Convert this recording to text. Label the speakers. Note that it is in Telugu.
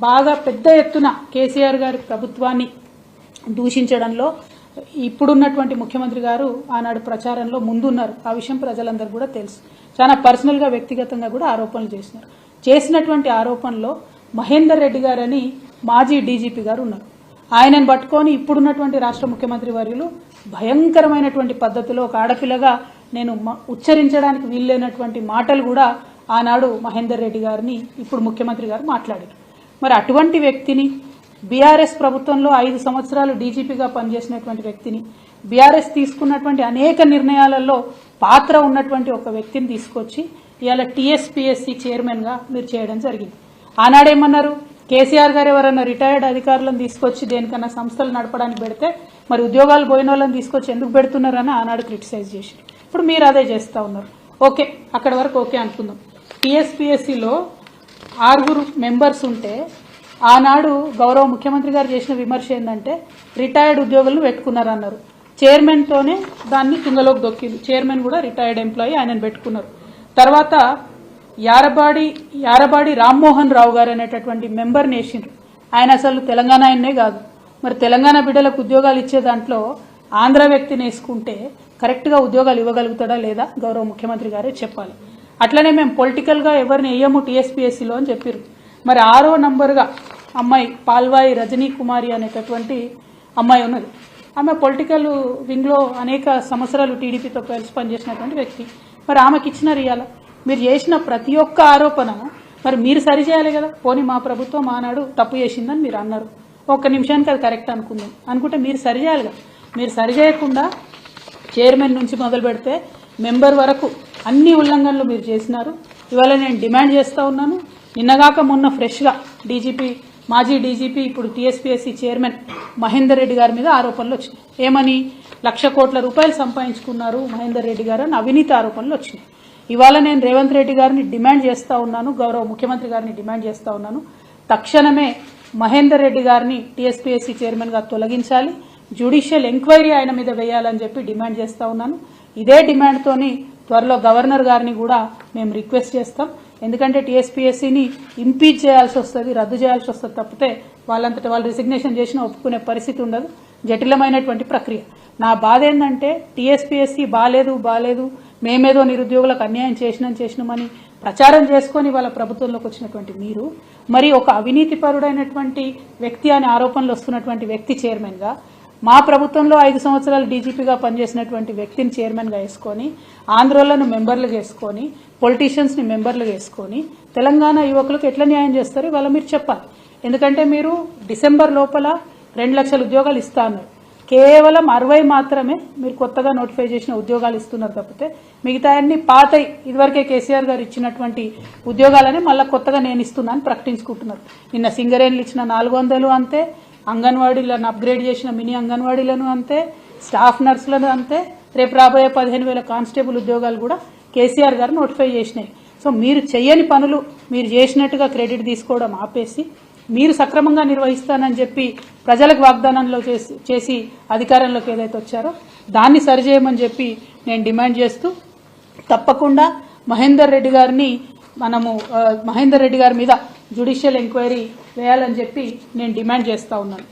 Speaker 1: బాగా పెద్ద ఎత్తున కేసీఆర్ గారి ప్రభుత్వాన్ని దూషించడంలో ఇప్పుడున్నటువంటి ముఖ్యమంత్రి గారు ఆనాడు ప్రచారంలో ముందున్నారు. ఆ విషయం ప్రజలందరూ కూడా తెలుసు. చాలా పర్సనల్గా వ్యక్తిగతంగా కూడా ఆరోపణలు చేసినారు. చేసినటువంటి ఆరోపణలో మహేందర్ రెడ్డి గారని మాజీ డీజీపీ గారు ఉన్నారు. ఆయనను పట్టుకొని ఇప్పుడున్నటువంటి రాష్ట్ర ముఖ్యమంత్రి వర్యులు భయంకరమైనటువంటి పద్ధతిలో ఒక ఆడపిల్లగా నేను మ- ఉచ్చరించడానికి వీల్లేనటువంటి మాటలు కూడా ఆనాడు మహేందర్ రెడ్డి గారిని ఇప్పుడు ముఖ్యమంత్రి గారు మాట్లాడారు. మరి అటువంటి వ్యక్తిని బీఆర్ఎస్ ప్రభుత్వంలో ఐదు సంవత్సరాలు డీజీపీగా పనిచేసినటువంటి వ్యక్తిని బీఆర్ఎస్ తీసుకున్నటువంటి అనేక నిర్ణయాలలో పాత్ర ఉన్నటువంటి ఒక వ్యక్తిని తీసుకొచ్చి ఇవాళ టీఎస్పీఎస్సీ చైర్మన్గా మీరు చేయడం జరిగింది. ఆనాడేమన్నారు? కేసీఆర్ గారు ఎవరన్నా రిటైర్డ్ అధికారులను తీసుకొచ్చి దేనికన్నా సంస్థలు నడపడానికి పెడితే మరి ఉద్యోగాలు పోయిన వాళ్ళని తీసుకొచ్చి ఎందుకు పెడుతున్నారని ఆనాడు క్రిటిసైజ్ చేశారు. ఇప్పుడు మీరు అదే చేస్తూ ఉన్నారు. ఓకే అక్కడ వరకు ఓకే అనుకుందాం. టీఎస్పీఎస్సీలో ఆరుగురు మెంబర్స్ ఉంటే ఆనాడు గౌరవ ముఖ్యమంత్రి గారు చేసిన విమర్శ ఏంటంటే రిటైర్డ్ ఉద్యోగులను పెట్టుకున్నారన్నారు. చైర్మన్తోనే దాన్ని తుంగలోకి దొక్కింది. చైర్మన్ కూడా రిటైర్డ్ ఎంప్లాయీ ఆయనను పెట్టుకున్నారు. తర్వాత యారబాడి యారబాడి రామ్మోహన్ రావు గారు అనేటటువంటి మెంబర్ వేసిండ్రు. ఆయన అసలు తెలంగాణ ఆయన్నే కాదు. మరి తెలంగాణ బిడ్డలకు ఉద్యోగాలు ఇచ్చే దాంట్లో ఆంధ్ర వ్యక్తిని వేసుకుంటే కరెక్ట్గా ఉద్యోగాలు ఇవ్వగలుగుతాడా లేదా గౌరవ ముఖ్యమంత్రి గారే చెప్పాలి. అట్లనే మేము పొలిటికల్గా ఎవరిని వేయము టీఎస్పీఎస్సీలో అని చెప్పారు మరి ఆరో నంబర్గా అమ్మాయి పాల్వాయి రజనీ కుమారి అనేటటువంటి అమ్మాయి ఉన్నది. ఆమె పొలిటికల్ వింగ్లో అనేక సంవత్సరాలు టీడీపీతో కలిసి పనిచేసినటువంటి వ్యక్తి. మరి ఆమెకి ఇచ్చిన రియాల మీరు చేసిన ప్రతి ఒక్క ఆరోపణ మరి మీరు సరిచేయాలి కదా. పోనీ మా ప్రభుత్వం ఆనాడు తప్పు చేసిందని మీరు అన్నారు. ఒక్క నిమిషానికి అది కరెక్ట్ అనుకుందాం. అనుకుంటే మీరు సరిచేయాలి కదా. మీరు సరిచేయకుండా చైర్మన్ నుంచి మొదలు పెడితే మెంబర్ వరకు అన్ని ఉల్లంఘనలు మీరు చేసినారు. ఇవాళ నేను డిమాండ్ చేస్తూ ఉన్నాను. నిన్నగాక మొన్న ఫ్రెష్గా డీజీపీ మాజీ డీజీపీ ఇప్పుడు టీఎస్పీఎస్సీ చైర్మన్ మహేందర్ రెడ్డి గారి మీద ఆరోపణలు వచ్చినాయి. ఏమని? లక్ష కోట్ల రూపాయలు సంపాదించుకున్నారు మహేందర్ రెడ్డి గారు అని అవినీతి ఆరోపణలు వచ్చినాయి. ఇవాళ నేను రేవంత్ రెడ్డి గారిని డిమాండ్ చేస్తూ ఉన్నాను గౌరవ ముఖ్యమంత్రి గారిని డిమాండ్ చేస్తూ ఉన్నాను. తక్షణమే మహేందర్ రెడ్డి గారిని టీఎస్పీఎస్సీ చైర్మన్గా తొలగించాలి. జ్యుడిషియల్ ఎంక్వైరీ ఆయన మీద వేయాలని చెప్పి డిమాండ్ చేస్తూ ఉన్నాను. ఇదే డిమాండ్తోని త్వరలో గవర్నర్ గారిని కూడా మేము రిక్వెస్ట్ చేస్తాం. ఎందుకంటే టీఎస్పీఎస్సీని ఇంపీచ్ చేయాల్సి వస్తుంది రద్దు చేయాల్సి వస్తుంది తప్పితే వాళ్ళంతటా వాళ్ళు రిసిగ్నేషన్ చేసినా ఒప్పుకునే పరిస్థితి ఉండదు. జటిలమైనటువంటి ప్రక్రియ. నా బాధ ఏంటంటే టీఎస్పీఎస్సీ బాలేదు బాలేదు మేమేదో నిరుద్యోగులకు అన్యాయం చేసినాం చేసినామని ప్రచారం చేసుకొని వాళ్ళ ప్రభుత్వంలోకి వచ్చినటువంటి మీరు మరి ఒక అవినీతిపరుడైనటువంటి వ్యక్తి అనే ఆరోపణలు వస్తున్నటువంటి వ్యక్తి చైర్మన్గా మా ప్రభుత్వంలో ఐదు సంవత్సరాలు డీజీపీగా పనిచేసినటువంటి వ్యక్తిని చైర్మన్గా వేసుకొని ఆంధ్రోలను మెంబర్లుగా వేసుకొని పొలిటీషియన్స్ని మెంబర్లుగా వేసుకొని తెలంగాణ యువకులకు ఎట్లా న్యాయం చేస్తారు ఇవాళ మీరు చెప్పాలి. ఎందుకంటే మీరు డిసెంబర్ లోపల రెండు లక్షల ఉద్యోగాలు ఇస్తాను. కేవలం అరవై మాత్రమే మీరు కొత్తగా నోటిఫై చేసిన ఉద్యోగాలు ఇస్తున్నారు తప్పితే మిగతా అన్ని పాత ఇదివరకే కేసీఆర్ గారు ఇచ్చినటువంటి ఉద్యోగాలని మళ్ళీ కొత్తగా నేను ఇస్తున్నాను ప్రకటించుకుంటున్నారు. నిన్న సింగరేణులు ఇచ్చిన నాలుగు వందలు అంతే అంగన్వాడీలను అప్గ్రేడ్ చేసిన మినీ అంగన్వాడీలను అంతే స్టాఫ్ నర్సులను అంతే. రేపు రాబోయే పదిహేను వేల కానిస్టేబుల్ ఉద్యోగాలు కూడా కేసీఆర్ గారు నోటిఫై చేసినాయి. సో మీరు చేయని పనులు మీరు చేసినట్టుగా క్రెడిట్ తీసుకోవడం ఆపేసి మీరు సక్రమంగా నిర్వహిస్తానని చెప్పి ప్రజలకు వాగ్దానంలో చేసి చేసి అధికారంలోకి ఏదైతే వచ్చారో దాన్ని సరిచేయమని చెప్పి నేను డిమాండ్ చేస్తూ తప్పకుండా మహేందర్ రెడ్డి గారిని మనము మహేందర్ రెడ్డి గారి మీద జ్యుడిషియల్ ఎంక్వైరీ వేయాలని చెప్పి నేను డిమాండ్ చేస్తా ఉన్నాను.